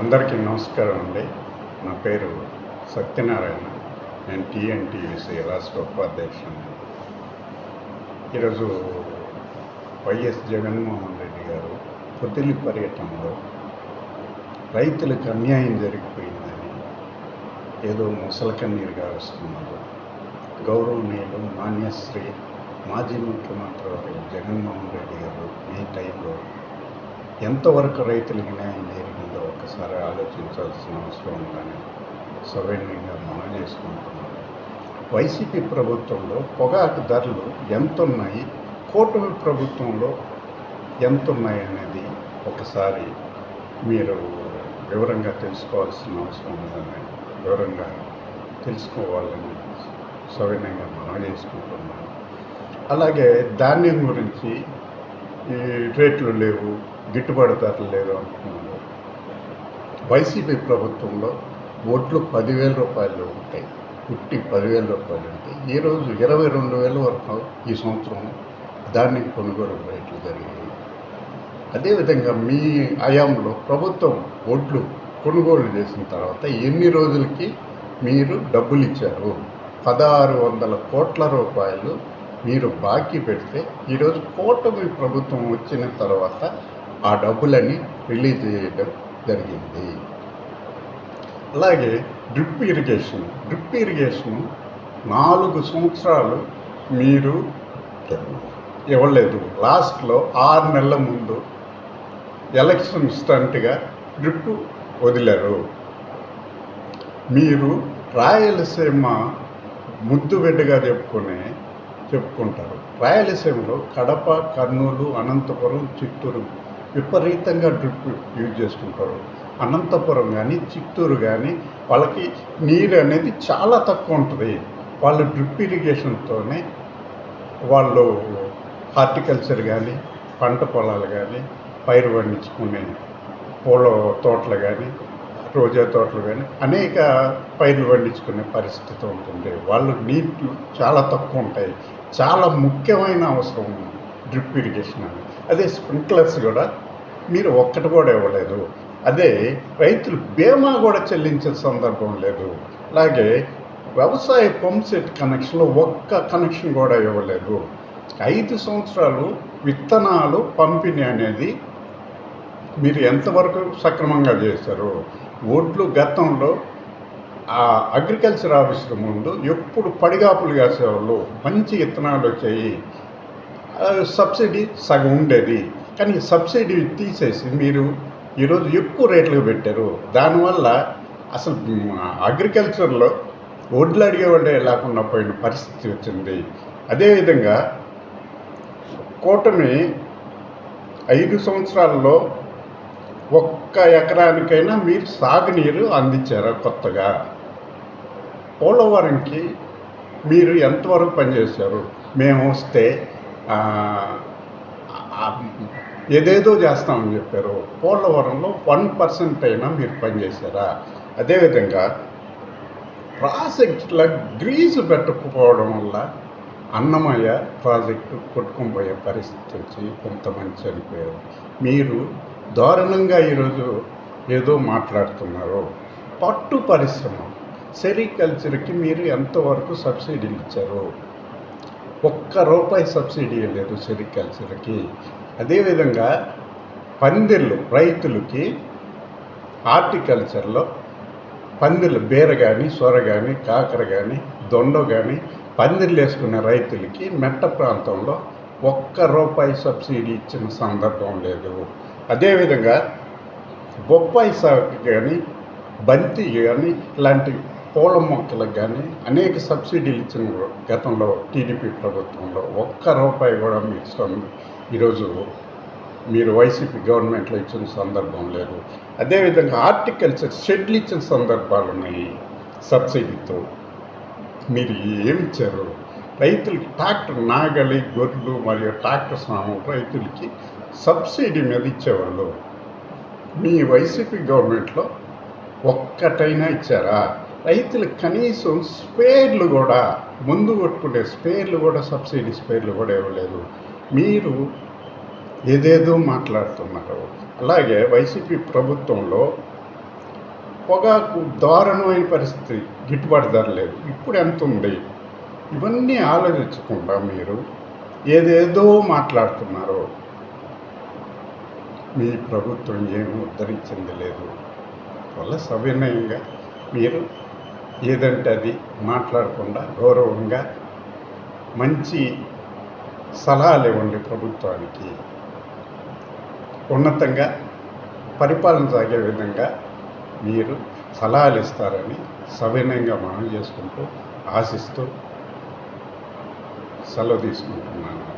అందరికీ నమస్కారం అండి. నా పేరు సత్యనారాయణ. నేను టీఎన్టీయూసీ రాష్ట్ర ఉపాధ్యక్షుడిని ఈరోజు వైఎస్ జగన్మోహన్ రెడ్డి గారు పొదిలి పర్యటనలో రైతులకు అన్యాయం జరిగిపోయిందని ఏదో ముసలకన్నీరు గారుస్తున్నారు. గౌరవనీయులు మాన్యశ్రీ మాజీ ముఖ్యమంత్రి జగన్మోహన్ రెడ్డి గారు ఈ టైంలో ఎంతవరకు రైతులకు న్యాయం జరిగిందో ఒకసారి ఆలోచించాల్సిన అవసరం ఉందని సవినయంగా మనం చేసుకుంటున్నాం వైసీపీ ప్రభుత్వంలో పొగాకు ధరలు ఎంత ఉన్నాయి కూటమి ప్రభుత్వంలో ఎంతున్నాయి అనేది ఒకసారి మీరు వివరంగా తెలుసుకోవాల్సిన అవసరం ఉందని వివరంగా తెలుసుకోవాలని సవినయంగా మనం చేసుకుంటున్నాం అలాగే ధాన్యం గురించి రేట్లు లేవు గిట్టుబాటు ధరలు లేదు అంటున్నారు. వైసీపీ ప్రభుత్వంలో ఓట్లు పదివేల రూపాయలు ఉంటాయి. పుట్టి పదివేల రూపాయలు ఉంటాయి. ఈరోజు ఇరవై రెండు వేల వరకు ఈ సంవత్సరం దాన్ని కొనుగోలు రేట్లు జరిగాయి. అదేవిధంగా మీ హయాంలో ప్రభుత్వం ఓట్లు కొనుగోలు చేసిన తర్వాత ఎన్ని రోజులకి మీరు డబ్బులు ఇచ్చారు? పదహారు వందల కోట్ల రూపాయలు మీరు బాకీ పెడితే ఈరోజు కూటమి ప్రభుత్వం వచ్చిన తర్వాత ఆ డబ్బులని రిలీజ్ చేయడం జరిగింది. అలాగే డ్రిప్ ఇరిగేషన్ డ్రిప్ ఇరిగేషన్ నాలుగు సంవత్సరాలు మీరు ఇవ్వలేదు. లాస్ట్లో ఆరు నెలల ముందు ఎలక్షన్ స్టంట్గా డ్రిప్ వదిలారు. మీరు రాయలసీమ ముద్దు బిడ్డగా చెప్పుకునే చెప్పుకుంటారు. రాయలసీమలో కడప కర్నూలు అనంతపురం చిత్తూరు విపరీతంగా డ్రిప్ యూజ్ చేసుకుంటారు అనంతపురం కానీ చిత్తూరు కానీ వాళ్ళకి నీరు అనేది చాలా తక్కువ ఉంటుంది. వాళ్ళు డ్రిప్ ఇరిగేషన్తోనే వాళ్ళు హార్టికల్చర్ కానీ పంట పొలాలు కానీ పైరు పండించుకునే పూల తోటలు కానీ రోజా తోటలు కానీ అనేక పైర్లు పండించుకునే పరిస్థితి ఉంటుంది. వాళ్ళు నీళ్ళు చాలా తక్కువ ఉంటాయి. చాలా ముఖ్యమైన అవసరం డ్రిప్ ఇరిగేషన్ అనేది. అదే స్ప్రింక్లర్స్ కూడా మీరు ఒక్కటి కూడా ఇవ్వలేదు. అదే రైతులు బీమా కూడా చెల్లించే సందర్భం లేదు. అలాగే వ్యవసాయ పంప్ సెట్ కనెక్షన్లో ఒక్క కనెక్షన్ కూడా ఇవ్వలేదు. ఐదు సంవత్సరాలు విత్తనాలు పంపిణీ అనేది మీరు ఎంతవరకు సక్రమంగా చేశారు ఓట్లు గతంలో ఆ అగ్రికల్చర్ ఆఫీసర్ ముందు ఎప్పుడు పడిగాపులు కాసేవాళ్ళు మంచి విత్తనాలు వచ్చాయి. సబ్సిడీ సగం ఉండేది. కానీ సబ్సిడీ తీసేసి మీరు ఈరోజు ఎక్కువ రేట్లకు పెట్టారు. దానివల్ల అసలు అగ్రికల్చర్లో వడ్లు అడిగేవాడే లేకుండా పోయిన పరిస్థితి వచ్చింది. అదేవిధంగా కూటమి ఐదు సంవత్సరాల్లో ఒక్క ఎకరానికైనా మీరు సాగునీరు అందించారు కొత్తగా? పోలవరంకి మీరు ఎంతవరకు పనిచేశారు? మేము వస్తే ఏదేదో చేస్తామని చెప్పారు. పోలవరంలో వన్ పర్సెంట్ అయినా మీరు పనిచేశారా? అదేవిధంగా ప్రాజెక్టుల గ్రీజు పెట్టకపోవడం వల్ల అన్నమయ్య ప్రాజెక్టు కొట్టుకొని పోయే పరిస్థితి వచ్చి కొంతమంది చనిపోయారు. మీరు దారుణంగా ఈరోజు ఏదో మాట్లాడుతున్నారు. పట్టు పరిశ్రమ సెరికల్చర్కి మీరు ఎంతవరకు సబ్సిడీలు ఇచ్చారు? ఒక్క రూపాయి సబ్సిడీ లేదు సెరికల్చర్కి అదేవిధంగా పందిళ్ళు రైతులకి హార్టికల్చర్లో పందిళ్ళు బీర కానీ సొర కానీ కాకర కానీ దొండ కానీ పందిళ్ళు వేసుకునే రైతులకి మెట్ట ప్రాంతంలో ఒక్క రూపాయి సబ్సిడీ ఇచ్చిన సందర్భం లేదు. అదేవిధంగా బొప్పాయి సాగుకి కానీ బంతి కానీ ఇలాంటి పూల మొక్కలకు కానీ అనేక సబ్సిడీలు ఇచ్చిన గతంలో టీడీపీ ప్రభుత్వంలో ఒక్క రూపాయి కూడా మీకు సొంత- ఈరోజు మీరు వైసీపీ గవర్నమెంట్లో ఇచ్చిన సందర్భం లేదు. అదేవిధంగా హార్టికల్చర్ షెడ్లు ఇచ్చిన సందర్భాలు ఉన్నాయి సబ్సిడీతో. మీరు ఏమిచ్చారు రైతులకి ట్రాక్టర్ నాగలి గొర్రెలు మరియు ట్రాక్టర్ సామాన్ రైతులకి సబ్సిడీ మీద ఇచ్చేవాళ్ళు. మీ వైసీపీ గవర్నమెంట్లో ఒక్కటైనా ఇచ్చారా? రైతులు కనీసం స్పేర్లు కూడా ముందు కొట్టుకునే స్పేర్లు కూడా సబ్సిడీ స్పేర్లు కూడా ఇవ్వలేదు. మీరు ఏదేదో మాట్లాడుతున్నారు. అలాగే వైసీపీ ప్రభుత్వంలో పొగాకు దారుణమైన పరిస్థితి గిట్టుబాటు ధర లేదు. ఇప్పుడు ఎంత ఉంది? ఇవన్నీ ఆలోచించకుండా మీరు ఏదేదో మాట్లాడుతున్నారో. మీ ప్రభుత్వం ఏమి ఉద్ధరించింది లేదు. వల్ల సవినయంగా మీరు ఏదంటే అది మాట్లాడకుండా గౌరవంగా మంచి సలహాలు ఇవ్వండి ప్రభుత్వానికి. ఉన్నతంగా పరిపాలన సాగే విధంగా మీరు సలహాలు ఇస్తారని సవినయంగా మనం చేసుకుంటూ ఆశిస్తూ సెలవు తీసుకుంటున్నాను.